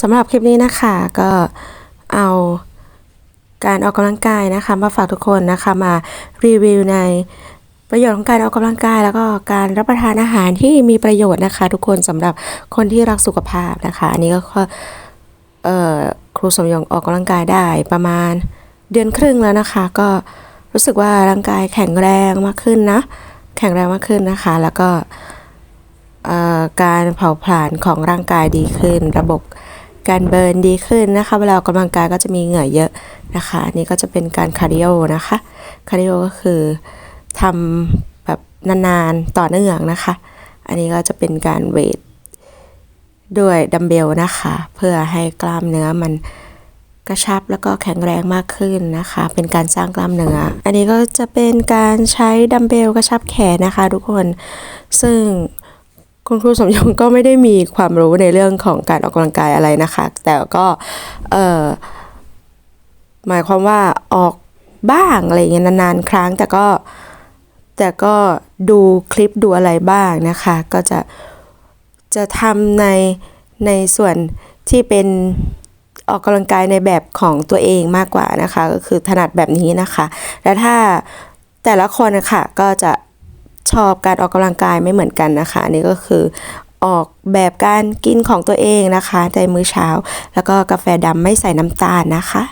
สำหรับคลิปนี้นะคะก็เอาการออกกำลังกายนะคะ มาฝากทุกคนนะคะมารีวิวในประโยชน์ของการออกกำลังกาย แล้วก็การรับประทานอาหารที่มีประโยชน์นะคะ ทุกคนสำหรับคนที่รักสุขภาพนะคะ อันนี้ก็ครูสมยงออกกำลังกายได้ประมาณเดือนครึ่งแล้วนะคะ ก็รู้สึกว่าร่างกายแข็งแรงมากขึ้นนะ แข็งแรงมากขึ้นนะคะ แล้วก็การเผาผลาญของร่างกายดีขึ้น ระบบ การเบิร์นดีขึ้นนะคะ เวลาออกกำลังกายก็จะมีเหงื่อเยอะนะคะอันนี้ก็จะเป็นการคาร์ดิโอนะคะ คาร์ดิโอก็คือทำแบบนานๆต่อเนื่องนะคะ อันนี้ก็จะเป็นการเวทด้วยดัมเบลนะคะ เพื่อให้กล้ามเนื้อมันกระชับแล้วก็แข็งแรงมากขึ้นนะคะ เป็นการสร้างกล้ามเนื้อ อันนี้ก็จะเป็นการใช้ดัมเบลกระชับแขนนะคะ ทุกคน ซึ่ง คุณครูสมยงก็ไม่ได้มีความรู้ในเรื่องของการออกกำลังกายอะไรนะคะ แต่ก็เออหมายความว่าออกบ้างอะไรอย่างเงี้ยนานๆ ครั้งแต่ก็แต่ก็ดูคลิปดูอะไรบ้างนะคะ ก็จะจะทำในในส่วนที่เป็นออกกำลังกายในแบบของตัวเองมากกว่านะคะ ก็คือถนัดแบบนี้นะคะ และถ้าแต่ละคนนะคะก็จะ ชอบการออกกำลังกายไม่เหมือนกันนะคะอันนี้ก็คือออกแบบการกินของตัวเองนะคะในมื้อเช้า แล้วก็กาแฟดำไม่ใส่น้ำตาลนะคะ